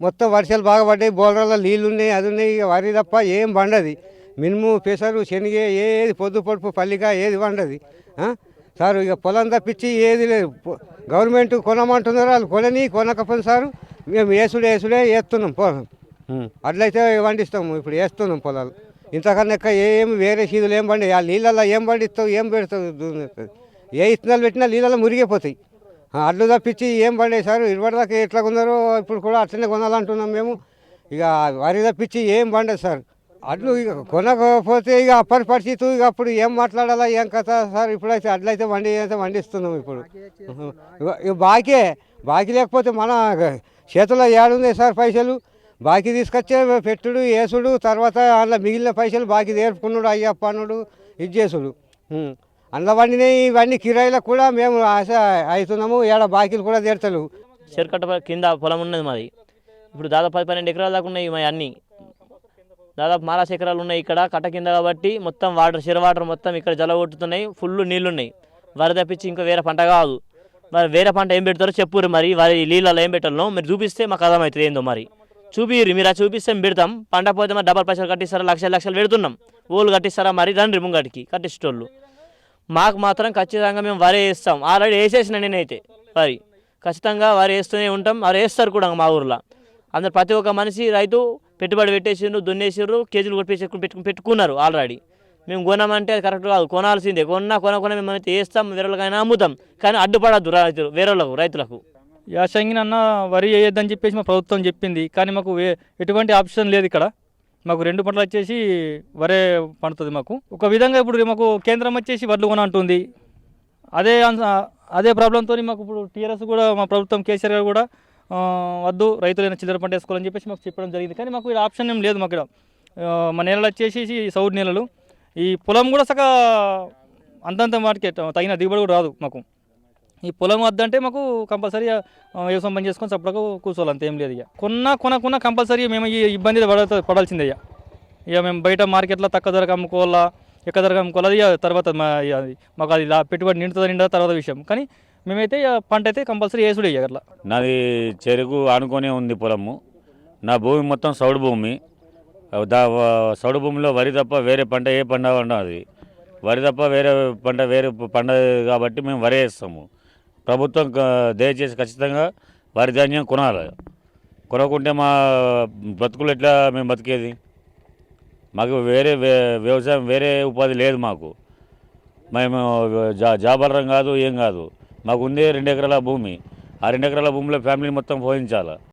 మొత్తం వర్షాలు బాగా పడ్డాయి బోలరాల నీళ్ళు ఉన్నాయి అది ఉన్నాయి ఇక వరి తప్ప ఏం పండది మినుము పెసరు శనగ ఏది పొద్దు పొడుపు పల్లిక ఏది పండది? సార్ ఇక పొలం తప్పించి ఏది లేదు గవర్నమెంట్ కొనమంటున్నారు వాళ్ళు కొనని కొనకపోతే సారు మేము వేసుడే వేసుడే వేస్తున్నాం పొలం. అట్లయితే పండిస్తాము ఇప్పుడు వేస్తున్నాం పొలాలు ఇంతకన్నా ఏమి వేరే సీదులు ఏం పండి ఆ నీళ్ళల్లో ఏం పండిస్తావు ఏం పెడతావు. ఏ ఇత్తనాలు పెట్టినా నీళ్ళలో మురిగిపోతాయి అడ్లు తప్పించి ఏం పండే సార్. ఇరువడిదాకా ఎట్లా కొన్నారో ఇప్పుడు కూడా అట్లనే కొనాలంటున్నాం మేము. ఇక వరి తప్పించి ఏం పండదు సార్. అడ్లు ఇక కొనకపోతే ఇక అప్పటి పరిస్థితి ఇక అప్పుడు ఏం మాట్లాడాలా ఏం కథ సార్. ఇప్పుడైతే అడ్లయితే వండి అయితే వండిస్తున్నాం ఇప్పుడు. ఇక- బాకీ బాకీ లేకపోతే మన చేతిలో ఏడున్నాయి సార్ పైసలు. బాకీ తీసుకొచ్చే పెట్టుడు వేసుడు తర్వాత అందులో మిగిలిన పైసలు బాకీ నేర్పుకున్నాడు అయ్యప్పనుడు ఇది చేసుడు. ఉం. ఇవన్నీ కిరాయిలకు కూడా మేము ఆశ అవుతున్నాము ఏడ బాకీలు కూడా తీర్చలేవు. చెరుకట్ట కింద పొలం ఉన్నది మాది. ఇప్పుడు దాదాపు పది పన్నెండు ఎకరాల దాకా ఉన్నాయి మా అన్నీ. దాదాపు మాలాస్ ఎకరాలు ఉన్నాయి ఇక్కడ కట్ట కింద కాబట్టి మొత్తం వాటర్ చెర వాటర్ మొత్తం ఇక్కడ జల కొట్టుతున్నాయి ఫుల్ నీళ్ళు ఉన్నాయి వరి తప్పించి ఇంకా వేరే పంట కాదు. మరి వేరే పంట ఏం పెడతారో చెప్పురు మరి వరి నీళ్ళలో ఏం పెట్టాలో మీరు చూపిస్తే మాకు అర్థమవుతుంది ఏందో మరి. చూపిరు మీరు అది చూపిస్తే మేము పెడతాం. పంట పోతే మరి డబల్ పైసలు కట్టిస్తారా లక్షలు లక్షలు పెడుతున్నాం. ఓళ్ళు కట్టిస్తారా మరి రండి ముంగడికి కట్టించేటోళ్ళు. మాకు మాత్రం ఖచ్చితంగా మేము వరి వేస్తాం. ఆల్రెడీ వేసేసిన నేనైతే వరి. ఖచ్చితంగా వరి వేస్తూనే ఉంటాం. వరి వేస్తారు కూడా మా ఊర్లో. అందరు ప్రతి ఒక్క మనిషి రైతు పెట్టుబడి పెట్టేసిండ్రు దున్నేసిండ్రు కేజీలు కొట్టేసి పెట్టుకు పెట్టుకున్నారు ఆల్రెడీ. మేము కొనామంటే అది కరెక్ట్ కాదు. కొనాల్సిందే. కొన్నా కొనకుండా మేము అయితే వేస్తాం వేరేకైనా అమ్ముతాం. కానీ అడ్డుపడద్దు రైతులు వేరేళ్ళకు రైతులకు. యాసంగినన్న వరి వేయొద్దని చెప్పేసి మా ప్రభుత్వం చెప్పింది. కానీ మాకు ఎటువంటి ఆప్షన్ లేదు ఇక్కడ. మాకు రెండు పంటలు వచ్చేసి వరే పండుతుంది మాకు. ఒక విధంగా ఇప్పుడు మాకు కేంద్రం వచ్చేసి వడ్లు కొనంటుంది. అదే అదే ప్రాబ్లంతో మాకు ఇప్పుడు టీఆర్ఎస్ కూడా మా ప్రభుత్వం కేసీఆర్ గారు కూడా వద్దు రైతులైన చిల్లర పంట వేసుకోవాలని చెప్పేసి మాకు చెప్పడం జరిగింది. కానీ మాకు ఆప్షన్ ఏం లేదు మాకు ఇక్కడ. మా నేలలు వచ్చేసి సౌడ్ నేలలు. ఈ పొలం కూడా సగ అంతంత వాటికి తగిన దిగుబడి కూడా రాదు మాకు. ఈ పొలం వద్దంటే మాకు కంపల్సరీ వ్యవసాయం పని చేసుకొని చప్పడకు కూర్చోవాలి అంత ఏం లేదు ఇక. కొన్నా కొనకున్న కంపల్సరీ మేము ఈ ఇబ్బంది పడ పడాల్సిందే ఇక. ఇక మేము బయట మార్కెట్లో తక్కువ ధరకు అమ్ముకోవాలా ఎక్కువ ధరకు అమ్ముకోవాలి ఇక తర్వాత మా అది మాకు అది పెట్టుబడి నిండుతుంది నిండా తర్వాత విషయం. కానీ మేమైతే పంట అయితే కంపల్సరీ వేసుడే ఇక అట్లా. నాది చెరుకు ఆనుకొనే ఉంది పొలము. నా భూమి మొత్తం సౌడు భూమి. దా సౌడు భూమిలో వరి తప్ప వేరే పంట ఏ పంట అది వరి తప్ప వేరే పంట వేరే పండదు కాబట్టి మేము వరి వేస్తాము. ప్రభుత్వం దయచేసి ఖచ్చితంగా వరి ధాన్యం కొనాలి. కొనకుంటే మా బతుకులు ఎట్లా మేము బతికేది? మాకు వేరే వ్యవసాయం వేరే ఉపాధి లేదు మాకు. మేము జా జాబలరం కాదు ఏం కాదు. మాకు ఉంది రెండు ఎకరాల భూమి. ఆ రెండు ఎకరాల భూమిలో ఫ్యామిలీ మొత్తం పోషించాలి.